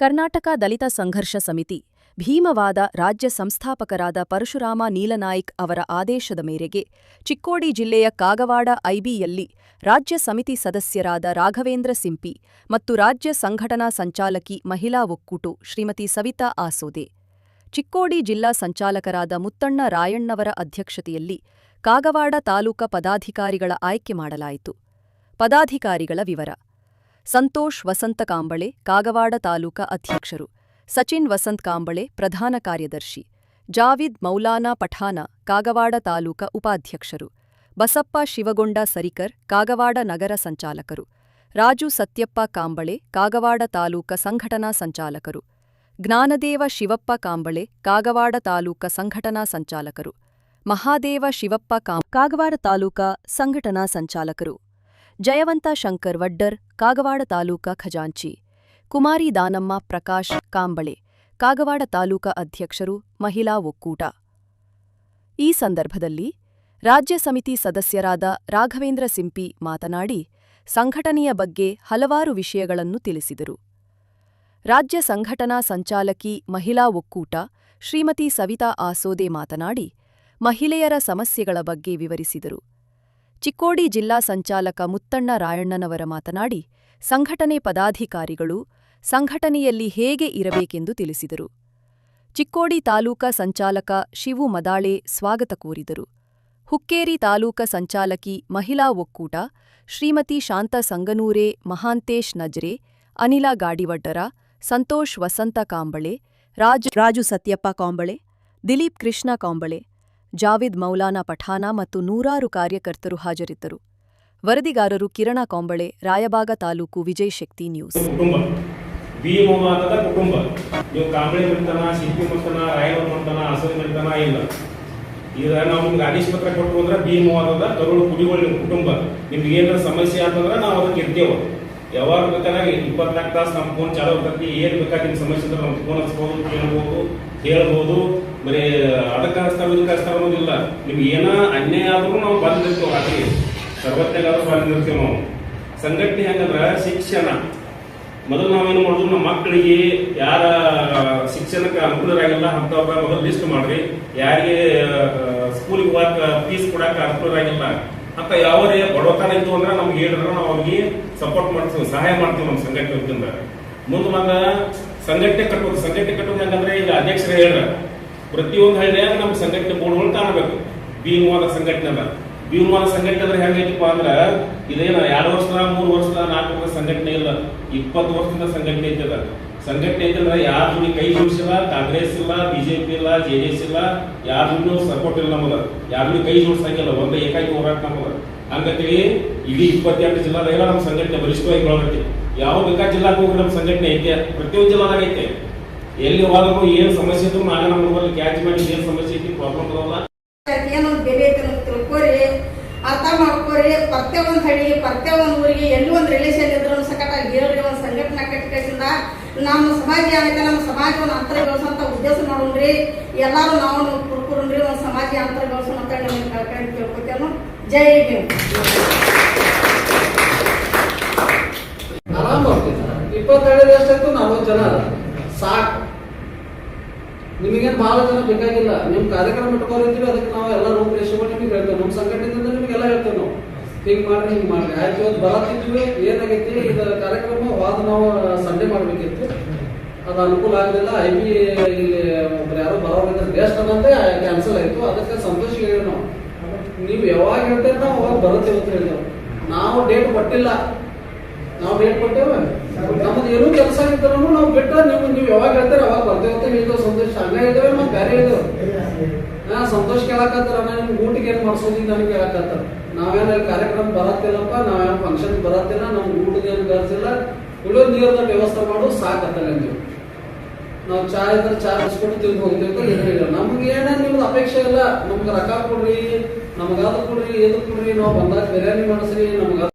ಕರ್ನಾಟಕ ದಲಿತ ಸಂಘರ್ಷ ಸಮಿತಿ, ಭೀಮವಾದ ರಾಜ್ಯ ಸಂಸ್ಥಾಪಕರಾದ ಪರಶುರಾಮ ನೀಲನಾಯ್ಕ್ ಅವರ ಆದೇಶದ ಮೇರೆಗೆ ಚಿಕ್ಕೋಡಿ ಜಿಲ್ಲೆಯ ಕಾಗವಾಡ ಐಬಿಯಲ್ಲಿ ರಾಜ್ಯ ಸಮಿತಿ ಸದಸ್ಯರಾದ ರಾಘವೇಂದ್ರ ಸಿಂಪಿ ಮತ್ತು ರಾಜ್ಯ ಸಂಘಟನಾ ಸಂಚಾಲಕಿ ಮಹಿಳಾ ಒಕ್ಕೂಟು ಶ್ರೀಮತಿ ಸವಿತಾ ಆಸೋದೆ. ಚಿಕ್ಕೋಡಿ ಜಿಲ್ಲಾ ಸಂಚಾಲಕರಾದ ಮುತ್ತಣ್ಣ ರಾಯಣ್ಣವರ ಅಧ್ಯಕ್ಷತೆಯಲ್ಲಿ ಕಾಗವಾಡ ತಾಲೂಕ ಪದಾಧಿಕಾರಿಗಳ ಆಯ್ಕೆ ಮಾಡಲಾಯಿತು. ಪದಾಧಿಕಾರಿಗಳ ವಿವರ. ಸಂತೋಷ್ ವಸಂತ ಕಾಂಬಳೆ, ಕಾಗವಾಡ ತಾಲೂಕ ಅಧ್ಯಕ್ಷರು. ಸಚಿನ್ ವಸಂತ್ ಕಾಂಬಳೆ, ಪ್ರಧಾನ ಕಾರ್ಯದರ್ಶಿ. ಜಾವಿದ್ ಮೌಲಾನಾ ಪಠಾನ, ಕಾಗವಾಡ ತಾಲೂಕ ಉಪಾಧ್ಯಕ್ಷರು. ಬಸಪ್ಪ ಶಿವಗೊಂಡ ಸರಿಕರ್, ಕಾಗವಾಡ ನಗರ ಸಂಚಾಲಕರು. ರಾಜು ಸತ್ಯಪ್ಪ ಕಾಂಬಳೆ, ಕಾಗವಾಡ ತಾಲೂಕ ಸಂಘಟನಾ ಸಂಚಾಲಕರು. ಜ್ಞಾನದೇವ ಶಿವಪ್ಪ ಕಾಂಬಳೆ, ಕಾಗವಾಡ ತಾಲೂಕ ಸಂಘಟನಾ ಸಂಚಾಲಕರು. ಮಹಾದೇವ ಶಿವಪ್ಪ ಕಾಂ, ಕಾಗವಾಡ ತಾಲೂಕಾ ಸಂಘಟನಾ ಸಂಚಾಲಕರು. ಜಯವಂತ ಶಂಕರ್ ವಡ್ಡರ್, ಕಾಗವಾಡ ತಾಲೂಕ ಖಜಾಂಚಿ. ಕುಮಾರಿ ದಾನಮ್ಮ ಪ್ರಕಾಶ್ ಕಾಂಬಳೆ, ಕಾಗವಾಡ ತಾಲೂಕ ಅಧ್ಯಕ್ಷರು, ಮಹಿಳಾ ಒಕ್ಕೂಟ. ಈ ಸಂದರ್ಭದಲ್ಲಿ ರಾಜ್ಯ ಸಮಿತಿ ಸದಸ್ಯರಾದ ರಾಘವೇಂದ್ರ ಸಿಂಪಿ ಮಾತನಾಡಿ, ಸಂಘಟನೆಯ ಬಗ್ಗೆ ಹಲವಾರು ವಿಷಯಗಳನ್ನು ತಿಳಿಸಿದರು. ರಾಜ್ಯ ಸಂಘಟನಾ ಸಂಚಾಲಕಿ ಮಹಿಳಾ ಒಕ್ಕೂಟ, ಶ್ರೀಮತಿ ಸವಿತಾ ಆಸೋದೆ ಮಾತನಾಡಿ, ಮಹಿಳೆಯರ ಸಮಸ್ಯೆಗಳ ಬಗ್ಗೆ ವಿವರಿಸಿದರು. ಚಿಕ್ಕೋಡಿ ಜಿಲ್ಲಾ ಸಂಚಾಲಕ ಮುತ್ತಣ್ಣ ರಾಯಣ್ಣನವರ ಮಾತನಾಡಿ, ಸಂಘಟನೆ ಪದಾಧಿಕಾರಿಗಳು ಸಂಘಟನೆಯಲ್ಲಿ ಹೇಗೆ ಇರಬೇಕೆಂದು ತಿಳಿಸಿದರು. ಚಿಕ್ಕೋಡಿ ತಾಲೂಕ ಸಂಚಾಲಕ ಶಿವು ಮದಾಳೆ ಸ್ವಾಗತ ಕೋರಿದರು. ಹುಕ್ಕೇರಿ ತಾಲೂಕ ಸಂಚಾಲಕಿ ಮಹಿಳಾ ಒಕ್ಕೂಟ, ಶ್ರೀಮತಿ ಶಾಂತ ಸಂಗನೂರೆ, ಮಹಾಂತೇಶ್ ನಜ್ರೆ, ಅನಿಲ ಗಾಡಿವಡ್ಡರ, ಸಂತೋಷ್ ವಸಂತ ಕಾಂಬಳೆ, ರಾಜ್ ರಾಜು ಸತ್ಯಪ್ಪ ಕಾಂಬಳೆ, ದಿಲೀಪ್ ಕೃಷ್ಣ ಕಾಂಬಳೆ ಜಾವಿದ್ ಮೌಲಾನಾ ಪಠಾನ ಮತ್ತು ನೂರಾರು ಕಾರ್ಯಕರ್ತರು ಹಾಜರಿದ್ದರು. ವರದಿಗಾರರು ಕಿರಣ ಕಾಂಬಳೆ ರಾಯಬಾಗ ತಾಲೂಕು ವಿಜಯ್ ಶಕ್ತಿ ನ್ಯೂಸ್. ಕುಟುಂಬ. ಬಿ ಕುಟುಂಬ. ನೀವು ಕಾಂಬಳಿ ಮನೆತನ ಶಿಲ್ಪಿ ಮನೆತನ ರಾಯವ ಮನೆತನ ಹಸರಿ ಮನೆತನ ಇಲ್ಲ. ಈಗ ನಾವು ನಿಮ್ಗೆ ಆದೇಶ ಪತ್ರ ಕೊಟ್ಟು ಅಂದ್ರೆ ಮೊಹಮ್ಮದ ಕರುಳು ಕುಡಿಗಳು ಕುಟುಂಬ. ನಿಮ್ಗೆ ಏನಾರ ಸಮಸ್ಯೆ ಅಂತಂದ್ರೆ ನಾವು ಅದಕ್ಕೆ ಇರ್ತೇವೆ ಯಾವಾಗ ಬೇಕಾದಾಗ ಇಪ್ಪತ್ನಾಲ್ಕು ತಾಸು ನಮ್ಮ ಫೋನ್ ಚಾಲು ಇರ್ತೈತಿ ಏನ್ ಬೇಕಾದ ನಿಮ್ಮ ಸಮಸ್ಯೆ ಅಂದ್ರೆ ನಮ್ಮ ಫೋನ್ ಹಚ್ಬೋದು, ಕೇಳ್ಬೋದು, ಹೇಳ್ಬೋದು. ಬರೀ ಅದಕ್ಕೆ ಹಚ್ತಾವ ಇದಕ್ಕೆ ಹಚ್ತಾವ ಅನ್ನೋದಿಲ್ಲ ನಿಮ್ಗೆ ಏನೋ ಅನ್ಯಾಯ ಆದ್ರೂ ನಾವು ಬಂದಿರ್ತೇವೆ ರಾತ್ರಿ ಸರ್ವಜ್ಞಗಾದ್ರೂ ಬಂದಿರ್ತೇವೆ ನಾವು. ಸಂಘಟನೆ ಹೆಂಗಂದ್ರ ಶಿಕ್ಷಣ. ಮೊದಲು ನಾವೇನು ಮಾಡೋದು, ನಮ್ಮ ಮಕ್ಕಳಿಗೆ ಯಾರ ಶಿಕ್ಷಣಕ್ಕೆ ಅನುಕೂಲರಾಗಿಲ್ಲ ಅಂತ ಮೊದಲು ಲಿಸ್ಟ್ ಮಾಡ್ರಿ. ಯಾರಿಗೆ ಸ್ಕೂಲಿಗೆ ಹೋಗಕ್ಕೆ ಫೀಸ್ ಕೊಡಕ್ಕೆ ಅನುಕೂಲರಾಗಿಲ್ಲ. ಅಂತ ಯಾವರೇ ಬಡವತನ ಇತ್ತು ಅಂದ್ರೆ ನಮ್ಗೆ ಹೇಳಿದ್ರೆ, ನಾವು ಅವ್ರಿಗೆ ಸಪೋರ್ಟ್ ಮಾಡ್ತೀವಿ, ಸಹಾಯ ಮಾಡ್ತೀವಿ ನಮ್ಮ ಸಂಘಟನೆ ಮುಂದೆ ಬಂದ ಸಂಘಟನೆ ಕಟ್ಟೋದು ಸಂಘಟನೆ ಕಟ್ಟೋದು ಹೆಂಗಂದ್ರೆ ಈಗ ಅಧ್ಯಕ್ಷರೇ ಹೇಳ್ರ ಪ್ರತಿಯೊಂದು ಹಳ್ಳಿಯಾಗ ನಮ್ಮ ಸಂಘಟನೆ ಬೋರ್ಡ್ಗಳು ಕಾಣಬೇಕು. ಭೀಮವಾದ ಸಂಘಟನೆ ಅದ. ಭೀಮವಾದ ಸಂಘಟನೆ ಅಂದ್ರೆ ಹೆಂಗೈತಪ್ಪ ಅಂದ್ರ, ಇದೇನ ಎರಡು ವರ್ಷದ, ಮೂರು ವರ್ಷದ, ನಾಲ್ಕು ವರ್ಷದ ಸಂಘಟನೆ ಇಲ್ಲ. ಇಪ್ಪತ್ತು ವರ್ಷದಿಂದ ಸಂಘಟನೆ ಐತದ ಸಂಘಟನೆ ಐತಂದ್ರೆ ಯಾರ ಜೋಡಿ ಕೈ ಜೋಡಿಸಿಲ್ಲ ಕಾಂಗ್ರೆಸ್ ಇಲ್ಲ, ಬಿಜೆಪಿ ಇಲ್ಲ, ಜೆ ಡಿ ಎಸ್ ಇಲ್ಲ, ಯಾರ ಸಪೋರ್ಟ್ ಇಲ್ಲ ನಮಗ ಯಾರ ಕೈ ಜೋಡಿಸಂಗಿಲ್ಲ, ಒಂದೇ ಏಕಾಗಿ ಹೋರಾಟ ನಮಗ ಹಂಗಂತೇಳಿ ಇಡೀ ಇಪ್ಪತ್ತೆಂಟು ಜಿಲ್ಲಾದಾಗ ನಮ್ಮ ಸಂಘಟನೆ ಬಲಿಷ್ಠವಾಗಿ ಬೆಳಗೈತಿ ಯಾವ ಬೇಕಾದ ಜಿಲ್ಲಾಕ್ ಹೋಗಿ ನಮ್ಮ ಸಂಘಟನೆ ಐತೆ. ಪ್ರತಿಯೊಂದು ಜಿಲ್ಲಾದಾಗ ಐತೆ. ಎಲ್ಲಿ ಹೋದ್ರು ಏನ್ ಸಮಸ್ಯೆ ಇದ್ರು ನಾಳೆ ನಮ್ಮ ಕ್ಯಾಚ್ ಮಾಡಿ ಏನ್ ಸಮಸ್ಯೆ ಐತಿ ಪ್ರಾಬ್ಲಮ್ ಅದಾವಲ್ಲ ಏನು ಬೆಲೆ ಐತೆ ತಿಳ್ಕೊರಿ ಅರ್ಥ ಮಾಡ್ಕೊರಿ ಪ್ರತ್ಯೇಕ ಒಂದು ಹಳ್ಳಿಗೆ ಪ್ರತ್ಯೇಕ ಒಂದು ಊರಿಗೆ ಎಲ್ಲಿ ಒಂದು ರಿಲೇಷನ್ ಇದ್ರು ಸಕಟಾಗಿ ಹೇಳ್ರಿ ಒಂದು ಸಂಘಟನೆ ಕಟ್ಟಿಕೆಸಿಂದ ನಮ್ಮ ಸಮಾಜ ಏನೈತೆ ನಮ್ಮ ಸಮಾಜವನ್ನು ಅಂತರ ಬೆಳೆಸುವಂತ ಉದ್ದೇಶ ಮಾಡೋಣ್ರಿ ಎಲ್ಲಾರು ನಾವು ಕುಡ್ಕೊಡ್ರಿ ಒಂದು ಸಮಾಜ ಅಂತರ ಬೆಳೆಸೋಣ ಅಂತ ನಿಮಗೆ ಕಳ್ಕೊಂಡು ಕೇಳ್ಕೊತೇನು. ಜೈ ಭೀಮ್. ಎಷ್ಟಾಯ್ತು ನಲ್ವತ್ತು ಜನ ಸಾಕು. ನಿಮಗೇನು ಬಹಳ ಜನ ಬೇಕಾಗಿಲ್ಲ. ನಿಮ್ಮ ಕಾರ್ಯಕ್ರಮ ಇಟ್ಕೊಂಡಿರ್ತೀವಿ ಅದಕ್ಕೆ ನಾವು ಎಲ್ಲ ರೂಪರೇಷೆಗಳು ನಿಮಗೆ ಹೇಳ್ತೇವೆ. ನಮ್ಮ ಸಂಘಟನೆಯಿಂದ ನಿಮಗೆಲ್ಲ ಹೇಳ್ತೇವೆ ನಾವು. ಹಿಂಗ್ ಮಾಡ್ರಿ ಹಿಂಗ್ ಮಾಡ್ರಿ. ಆಯ್ತು, ಇವತ್ತು ಬರತ್ತಿದ್ವಿ, ಏನಾಗೈತಿ? ಇದು ಕಾರ್ಯಕ್ರಮ ವಾದ ನಾವು ಸಂಡೇ ಮಾಡಬೇಕಿತ್ತು. ಅದು ಅನುಕೂಲ ಆಗಲಿಲ್ಲ. ಐ ಬಿ ಇಲ್ಲಿ ಯಾರೋ ಬರೋರಿದ್ರೆ ಗೆಸ್ಟ್ ಅನ್ನಂತೆ ಕ್ಯಾನ್ಸಲ್ ಆಯ್ತು. ಅದಕ್ಕೆ ಸಂತೋಷ ಹೇಳಿ ನಾವು. ನೀವು ಯಾವಾಗ ಹೇಳ್ತೇವೆ ನಾವು ಅವಾಗ ಬರುತ್ತೇವೆ ಅಂತ ಹೇಳ್ತೇವೆ ನಾವು ಡೇಟ್ ಕೊಟ್ಟಿಲ್ಲ. ನಾವು ಡೇಟ್ ಕೊಟ್ಟೇವೆ. ನಮ್ದು ಏನೂ ಕೆಲಸ ಆಗಿದ್ದರೂ ನಾವು ನೀವು ನೀವು ಯಾವಾಗ ಹೇಳ್ತಾರ, ಅವಾಗ ಬರ್ತೇವೆ ಅಂತ ಸಂತೋಷ. ಹಂಗ ಇದಾವೆ ಮತ್ತೆ ಬೇರೆ ಹೇಳಿದೆವು ಹಾ ಸಂತೋಷ ಕೇಳಕತ್ತಾರ ನಿಮ್ಗೆ ಊಟಕ್ಕೆ ಏನ್ ಮಾಡ್ಸೋದಿಲ್ಲ ನನಗೆ ಕೇಳಕತ್ತಾರ. ನಾವೇನು ಕಾರ್ಯಕ್ರಮ ಬರತ್ತಿಲ್ಲಪ್ಪ, ನಾವೇನ್ ಫಂಕ್ಷನ್ ಬರತ್ತಿಲ್ಲ, ನಮ್ಗೆ ಊಟದ ಏನು ಬರ್ಸಿಲ್ಲ ಕುಡಿಯೋ ನೀರದ ವ್ಯವಸ್ಥೆ ಮಾಡು, ಸಾಕತ್ತಲ್ಲ ನೀವು. ನಾವು ಚಾ ಇದ್ರೆ ಚಾ ಬಿಸ್ಕೊಟ್ಟು ತಿಂದು ಹೋಗ್ತೀವಿ ಅಂತ ನಮ್ಗೆ ಏನೇ ನಿಮ್ದು ಅಪೇಕ್ಷೆ ಇಲ್ಲ. ನಮ್ಗೆ ರೊಕ್ಕ ಕೊಡ್ರಿ, ನಮಗಾದ್ರು ಕೊಡ್ರಿ ಇದು ಕೊಡ್ರಿ, ನಾವು ಬಂದಾಗ ಬಿರಿಯಾನಿ ಮಾಡಿಸ್ರಿ, ನಮ್ಗೆ